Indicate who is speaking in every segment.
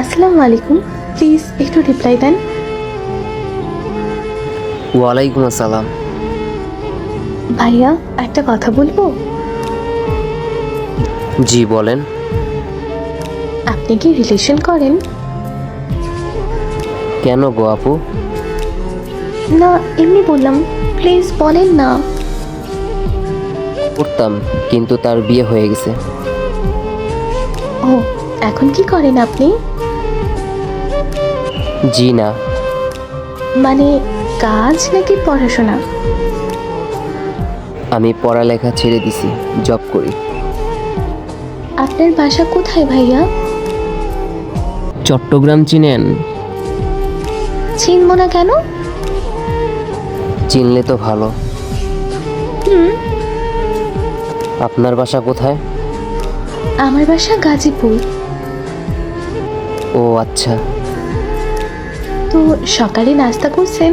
Speaker 1: আসসালামু আলাইকুম। প্লিজ একটু রিপ্লাই দেন।
Speaker 2: ওয়ালাইকুম আসসালাম।
Speaker 1: ভাইয়া একটা কথা বলব?
Speaker 2: জি বলেন।
Speaker 1: আপনি কি রিলেশন করেন?
Speaker 2: কেন গো আপু?
Speaker 1: না এমনি বললাম প্লিজ বলেন না।
Speaker 2: করতাম কিন্তু তার বিয়ে হয়ে গেছে।
Speaker 1: ও এখন কি করেন আপনি?
Speaker 2: জি না।
Speaker 1: মানে কাজ নাকি পড়াশোনা?
Speaker 2: আমি পড়ালেখা ছেড়ে দিছি জব করি।
Speaker 1: আপনার বাসা কোথায় ভাইয়া?
Speaker 2: চট্টগ্রাম চিনেন?
Speaker 1: চিনব না কেন?
Speaker 2: চিনলে তো ভালো।
Speaker 1: হুম।
Speaker 2: আপনার বাসা কোথায়?
Speaker 1: আমার বাসা গাজীপুর।
Speaker 2: ও আচ্ছা।
Speaker 1: তো সকালে নাস্তা করছেন?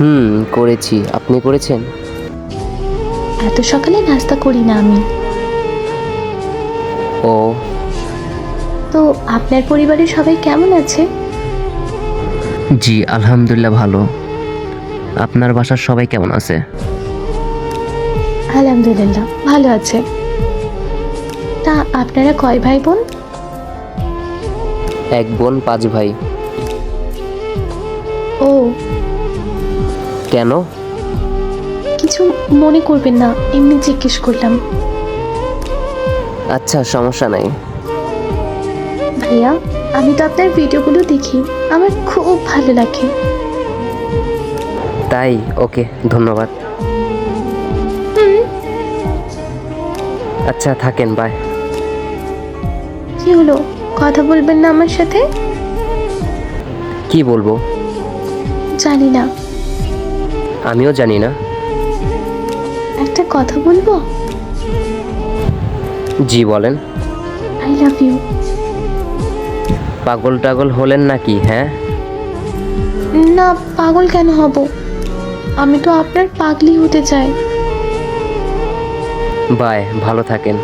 Speaker 2: হুম করেছি। আপনি করেছেন?
Speaker 1: এত সকালে নাস্তা করি না আমি।
Speaker 2: ও।
Speaker 1: তো আপনার পরিবারের সবাই কেমন আছে?
Speaker 2: জি আলহামদুলিল্লাহ ভালো। আপনার বাসার সবাই কেমন আছে?
Speaker 1: আলহামদুলিল্লাহ ভালো আছে। তা আপনারা কয় ভাই বোন?
Speaker 2: এক বোন পাঁচ ভাই।
Speaker 1: ও।
Speaker 2: কেন?
Speaker 1: কিছু মনে করবেন না এমনি জিজ্ঞেস করলাম।
Speaker 2: আচ্ছা সমস্যা নাই।
Speaker 1: ভাইয়া আমি তো আপনার ভিডিওগুলো দেখি আমার খুব ভালো লাগে।
Speaker 2: তাই? ওকে ধন্যবাদ। আচ্ছা থাকেন বাই।
Speaker 1: কি হলো? কথা বলবেন না আমার সাথে?
Speaker 2: কি বলব?
Speaker 1: জানি না।
Speaker 2: আমিও জানি না।
Speaker 1: একটা কথা বলব?
Speaker 2: জি বলেন।
Speaker 1: আই লাভ ইউ
Speaker 2: পাগল টাগল হলেন নাকি হ্যাঁ?
Speaker 1: না পাগল কেন হব? আমি তো আপনার পাগলি হতে চাই।
Speaker 2: বাই ভালো থাকেন।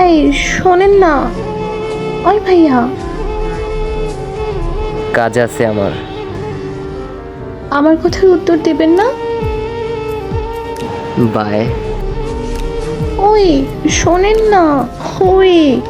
Speaker 1: এই শোনেন না। ওই ভাইয়া।
Speaker 2: কাজ আছে আমার।
Speaker 1: আমার কথার উত্তর দেবেন না?
Speaker 2: বাই।
Speaker 1: ওই শোনেন না ওই।